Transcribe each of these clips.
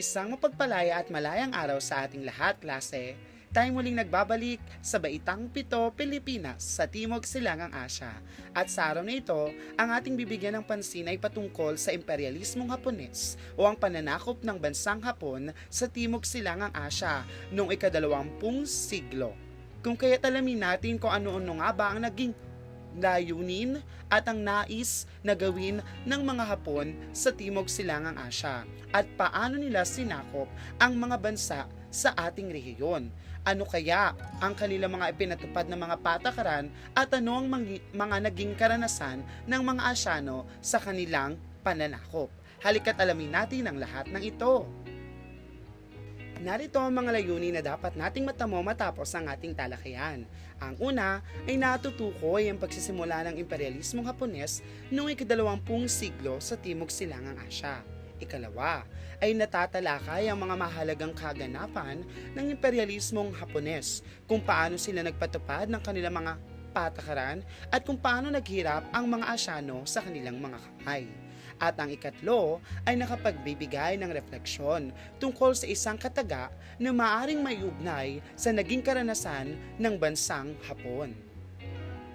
Isang mapagpalaya at malayang araw sa ating lahat, klase. Tayo muling nagbabalik sa Baitang Pito, Pilipinas sa Timog Silangang Asya. At sa araw na ito, ang ating bibigyan ng pansin ay patungkol sa imperialismong Hapones o ang pananakop ng bansang Hapon sa Timog Silangang Asya noong ikadalawampung siglo. Kung kaya't alamin natin kung ano-ano nga ba ang naging layunin at ang nais na gawin ng mga Hapon sa Timog Silangang Asya at paano nila sinakop ang mga bansa sa ating rehiyon. Ano kaya ang kanilang mga ipinatupad na mga patakaran at ano ang mga naging karanasan ng mga Asyano sa kanilang pananakop. Halika't alamin natin ang lahat ng ito. Narito ang mga layunin na dapat nating matamo matapos ang ating talakayan. Ang una ay natutukoy ang pagsisimula ng imperialismong Hapones noong ikadalawampung siglo sa Timog Silangang Asya. Ikalawa ay natatalakay ang mga mahalagang kaganapan ng imperialismong Hapones, kung paano sila nagpatupad ng kanilang mga patakaran at kung paano naghirap ang mga Asyano sa kanilang mga kamay. At ang ikatlo ay nakapagbibigay ng refleksyon tungkol sa isang kataga na maaring maiugnay sa naging karanasan ng bansang Hapon.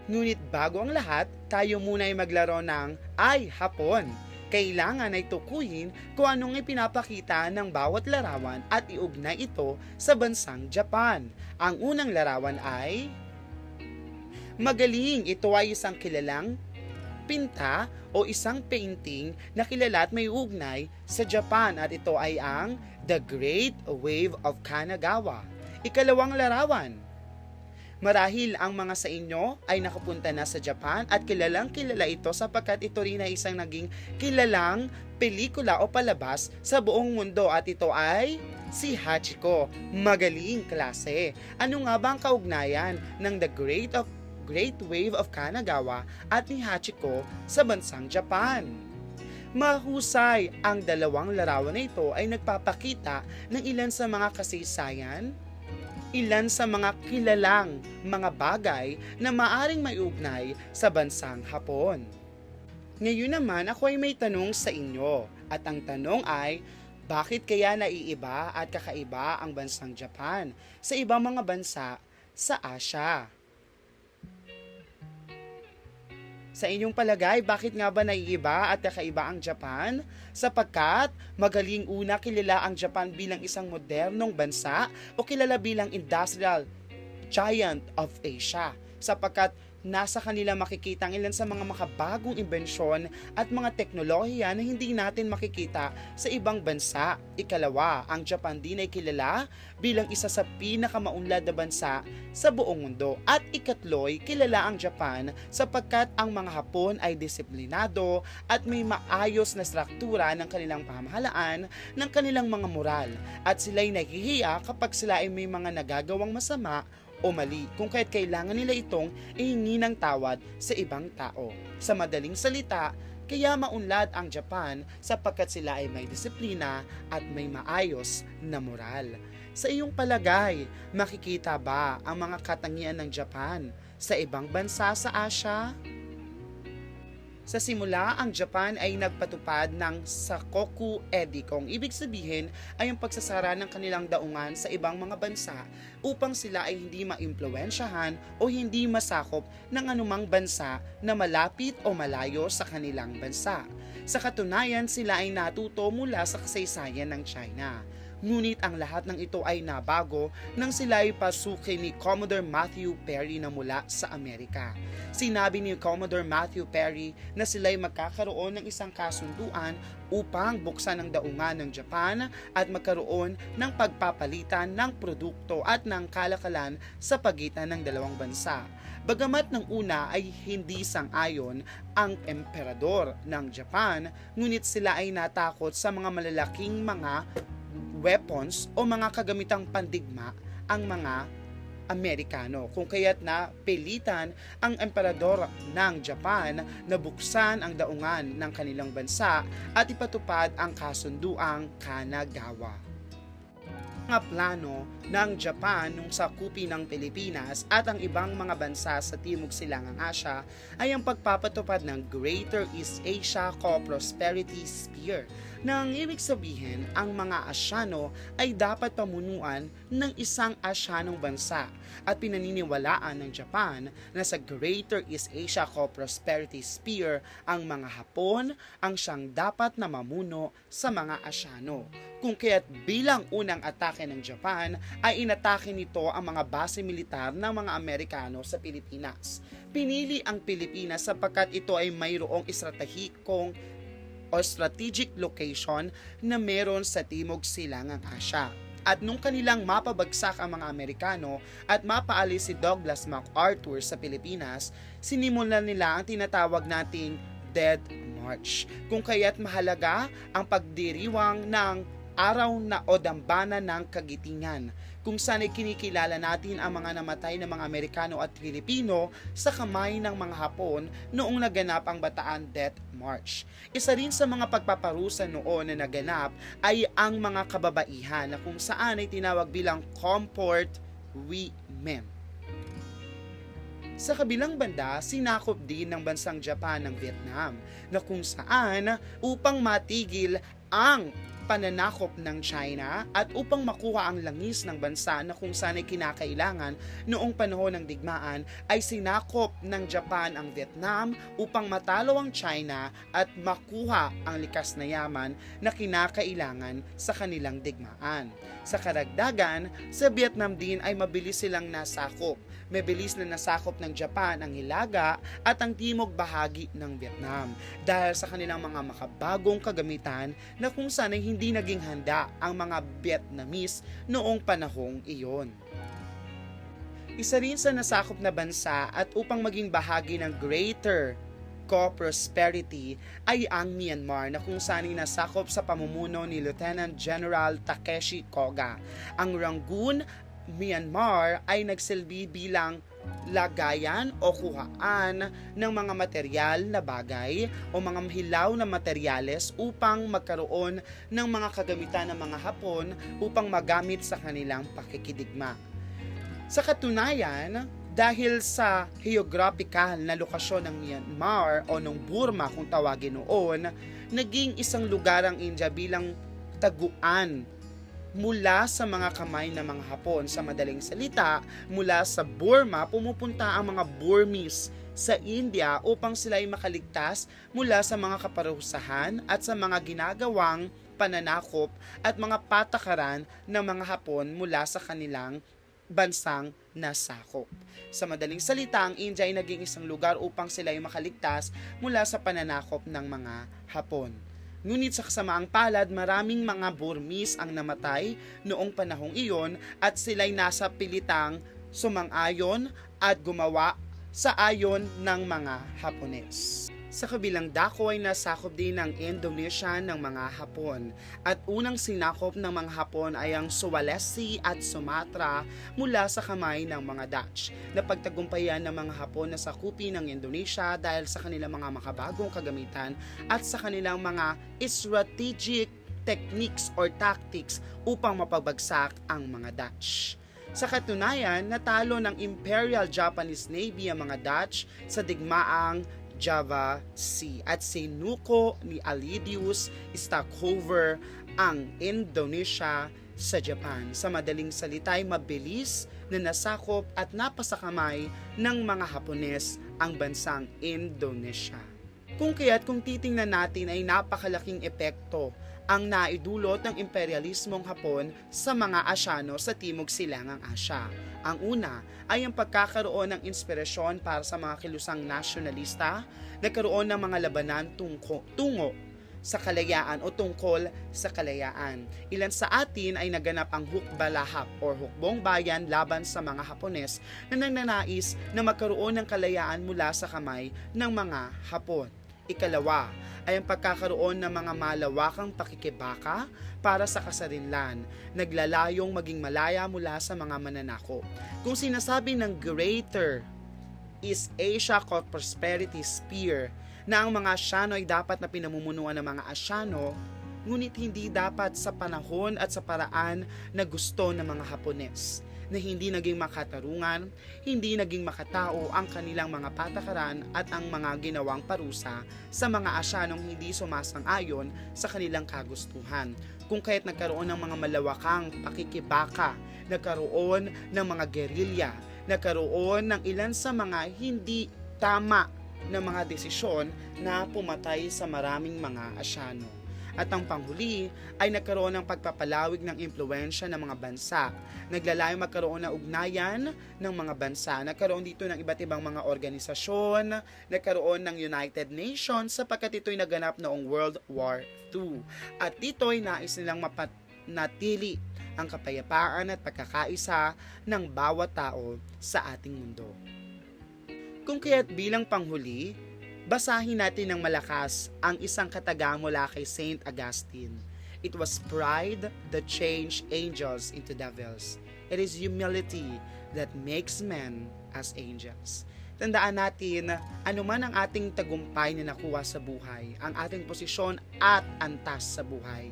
Ngunit bago ang lahat, tayo muna ay maglaro ng Ay Hapon. Kailangan ay tukuyin kung anong ipinapakita ng bawat larawan at iugnay ito sa bansang Japan. Ang unang larawan ay... Magaling, ito ay isang kilalang pinta o isang painting na kilala at may ugnay sa Japan at ito ay ang The Great Wave of Kanagawa. Ikalawang larawan. Marahil ang mga sa inyo ay nakapunta na sa Japan at kilalang kilala ito sapagkat ito rin ay isang naging kilalang pelikula o palabas sa buong mundo at ito ay si Hachiko. Magaling klase. Ano nga ba ang kaugnayan ng The Great of Great Wave of Kanagawa at ni Hachiko sa bansang Japan. Mahusay ang dalawang larawan na ito ay nagpapakita ng ilan sa mga kasaysayan, ilan sa mga kilalang mga bagay na maaring maiugnay sa bansang Hapon. Ngayon naman ako ay may tanong sa inyo at ang tanong ay bakit kaya naiiba at kakaiba ang bansang Japan sa ibang mga bansa sa Asya? Sa inyong palagay, bakit nga ba naiiba at kakaiba ang Japan? Sapagkat magaling una kilala ang Japan bilang isang modernong bansa o kilala bilang industrial giant of Asia. Sapagkat nasa kanila makikita ang ilan sa mga makabagong imbensyon at mga teknolohiya na hindi natin makikita sa ibang bansa. Ikalawa, ang Japan din ay kilala bilang isa sa pinakamaunlad na bansa sa buong mundo. At ikatloy, kilala ang Japan sapagkat ang mga Hapon ay disiplinado at may maayos na struktura ng kanilang pamahalaan ng kanilang mga moral. At sila'y nahihiya kapag sila ay may mga nagagawang masama o mali kung kaya't kailangan nila itong ihingi ng tawad sa ibang tao. Sa madaling salita, kaya maunlad ang Japan sapagkat sila ay may disiplina at may maayos na moral. Sa iyong palagay, makikita ba ang mga katangian ng Japan sa ibang bansa sa Asya? Sa simula, ang Japan ay nagpatupad ng Sakoku kung ibig sabihin ay ang pagsasara ng kanilang daungan sa ibang mga bansa upang sila ay hindi maimpluwensyahan o hindi masakop ng anumang bansa na malapit o malayo sa kanilang bansa. Sa katunayan, sila ay natuto mula sa kasaysayan ng China. Ngunit ang lahat ng ito ay nabago nang sila ay pasukin ni Commodore Matthew Perry na mula sa Amerika. Sinabi ni Commodore Matthew Perry na sila ay magkakaroon ng isang kasunduan upang buksan ang daungan ng Japan at magkaroon ng pagpapalitan ng produkto at ng kalakalan sa pagitan ng dalawang bansa. Bagamat ng una ay hindi sang-ayon ang emperador ng Japan, ngunit sila ay natakot sa mga malalaking mga weapons o mga kagamitang pandigma ang mga Amerikano. Kung kaya't na pilitan ang emperador ng Japan na buksan ang daungan ng kanilang bansa at ipatupad ang kasunduang Kanagawa. Mga plano ng Japan nung sakupin ng Pilipinas at ang ibang mga bansa sa Timog Silangang Asya ay ang pagpapatupad ng Greater East Asia Co-Prosperity Sphere nang ibig sabihin ang mga Asyano ay dapat pamunuan ng isang Asyanong bansa at pinaniniwalaan ng Japan na sa Greater East Asia Co-Prosperity Sphere ang mga Hapon ang siyang dapat na mamuno sa mga Asyano. Kung kaya't bilang unang atake ng Japan ay inatake nito ang mga base militar ng mga Amerikano sa Pilipinas. Pinili ang Pilipinas sapagkat ito ay mayroong estratehikong o strategic location na meron sa Timog Silangang Asya. At nung kanilang mapabagsak ang mga Amerikano at mapaalis si Douglas MacArthur sa Pilipinas, sinimulan nila ang tinatawag nating Dead March. Kung kaya't mahalaga ang pagdiriwang ng araw na o dambana ng kagitingan kung saan ay kinikilala natin ang mga namatay na mga Amerikano at Pilipino sa kamay ng mga Hapon noong naganap ang Bataan Death March. Isa rin sa mga pagpaparusa noon na naganap ay ang mga kababaihan na kung saan ay tinawag bilang Comport Women. Sa kabilang banda, sinakop din ng bansang Japan ng Vietnam na kung saan upang matigil ang pananakop ng China at upang makuha ang langis ng bansa na kung saan ay kinakailangan noong panahon ng digmaan ay sinakop ng Japan ang Vietnam upang matalo ang China at makuha ang likas na yaman na kinakailangan sa kanilang digmaan. Sa karagdagan, sa Vietnam din ay mabilis silang nasakop. Mabilis na nasakop ng Japan ang Hilaga at ang timog bahagi ng Vietnam dahil sa kanilang mga makabagong kagamitan na kung saan ay hindi naging handa ang mga Vietnamese noong panahong iyon. Isa rin sa nasakop na bansa at upang maging bahagi ng Greater Co-Prosperity ay ang Myanmar na kung saan nasakop sa pamumuno ni Lieutenant General Takeshi Koga. Ang Rangoon, Myanmar ay nagsilbi bilang lagayan o kuhaan ng mga material na bagay o mga hilaw na materyales upang magkaroon ng mga kagamitan ng mga Hapon upang magamit sa kanilang pakikidigma. Sa katunayan, dahil sa geographical na lokasyon ng Myanmar o ng Burma kung tawagin noon, naging isang lugar ang India bilang taguan mula sa mga kamay ng mga Hapon. Sa madaling salita, mula sa Burma, pumupunta ang mga Burmese sa India upang sila ay makaligtas mula sa mga kaparusahan at sa mga ginagawang pananakop at mga patakaran ng mga Hapon mula sa kanilang bansang nasakop. Sa madaling salita, ang India ay naging isang lugar upang sila ay makaligtas mula sa pananakop ng mga Hapon. Ngunit sa kasamaang palad, maraming mga Burmese ang namatay noong panahong iyon at sila'y nasa pilitang sumang-ayon at gumawa sa ayon ng mga Hapones. Sa kabilang dako ay nasakop din ng Indonesia ng mga Hapon at unang sinakop ng mga Hapon ay ang Sulawesi at Sumatra mula sa kamay ng mga Dutch. Napagtagumpayan ng mga Hapon na sakupin ng Indonesia dahil sa kanilang mga makabagong kagamitan at sa kanilang mga strategic techniques or tactics upang mapagbagsak ang mga Dutch. Sa katunayan, natalo ng Imperial Japanese Navy ang mga Dutch sa digmaang Java Sea at sinuko ni Alidius Stockover ang Indonesia sa Japan. Sa madaling salita ay mabilis na nasakop at napasakamay ng mga Hapones ang bansang Indonesia. Kung kaya't kung titingnan natin ay napakalaking epekto ang naidulot ng imperialismong Hapon sa mga Asyano sa Timog Silangang Asya. Ang una ay ang pagkakaroon ng inspirasyon para sa mga kilusang nasyonalista, nagkaroon ng mga labanan tungko, tungo sa kalayaan o tungkol sa kalayaan. Ilan sa atin ay naganap ang hukbalahap o hukbong bayan laban sa mga Hapones na nagnanais na magkaroon ng kalayaan mula sa kamay ng mga Hapon. Ikalawa ay ang pagkakaroon ng mga malawakang pakikibaka para sa kasarinlan, naglalayong maging malaya mula sa mga mananako. Kung sinasabi ng Greater East Asia Co-Prosperity Sphere na ang mga Asyano ay dapat na pinamumunuan ng mga Asyano, ngunit hindi dapat sa panahon at sa paraan na gusto ng mga Hapones na hindi naging makatarungan, hindi naging makatao ang kanilang mga patakaran at ang mga ginawang parusa sa mga asyanong hindi sumasang-ayon sa kanilang kagustuhan. Kung kaya't nagkaroon ng mga malawakang pakikibaka, nagkaroon ng mga gerilya, nagkaroon ng ilan sa mga hindi tama na mga desisyon na pumatay sa maraming mga asyano. At ang panghuli ay nagkaroon ng pagpapalawig ng impluensya ng mga bansa. Naglalayong magkaroon ng ugnayan ng mga bansa. Nagkaroon dito ng iba't ibang mga organisasyon, nagkaroon ng United Nations sapagkat ito'y naganap noong World War II. At dito'y nais nilang mapanatili ang kapayapaan at pagkakaisa ng bawat tao sa ating mundo. Kung kaya't bilang panghuli, basahin natin ng malakas ang isang kataga mula kay Saint Augustine. It was pride that changed angels into devils. It is humility that makes men as angels. Tandaan natin, anuman ang ating tagumpay na nakuha sa buhay, ang ating posisyon at antas sa buhay,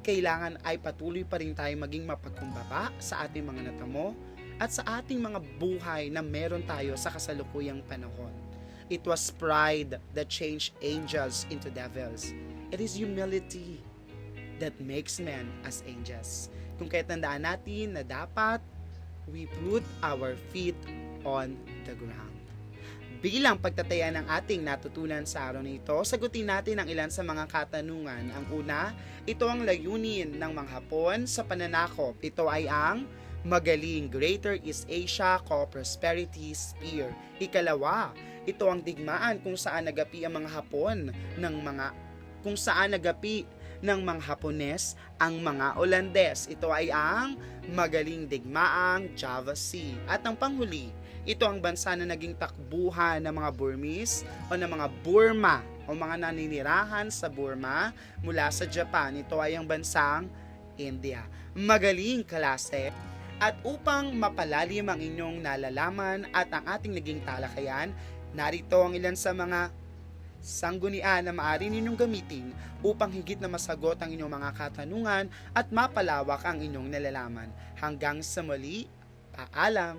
kailangan ay patuloy pa rin tayo maging mapagkumbaba sa ating mga natamo at sa ating mga buhay na meron tayo sa kasalukuyang panahon. It was pride that changed angels into devils. It is humility that makes men as angels. Kung kaya tandaan natin na dapat we put our feet on the ground. Bilang pagtataya ng ating natutunan sa araw na ito, sagutin natin ang ilan sa mga katanungan. Ang una, ito ang layunin ng mga Hapon sa pananakop. Ito ay ang magaling Greater East Asia Co-Prosperity Sphere. Ikalawa, ito ang digmaan kung saan nagapi ang mga Hapon ng mga kung saan nagapi ng mga Hapones ang mga Olandes. Ito ay ang magaling digmaang Java Sea. At ang panghuli, ito ang bansa na naging takbuhan ng mga Burmese o ng mga Burma o mga naninirahan sa Burma mula sa Japan. Ito ay ang bansang India. Magaling klase. At upang mapalalim ang inyong nalalaman at ang ating naging talakayan, narito ang ilan sa mga sanggunian na maaari ninyong gamitin upang higit na masagot ang inyong mga katanungan at mapalawak ang inyong nalalaman. Hanggang sa muli, paalam!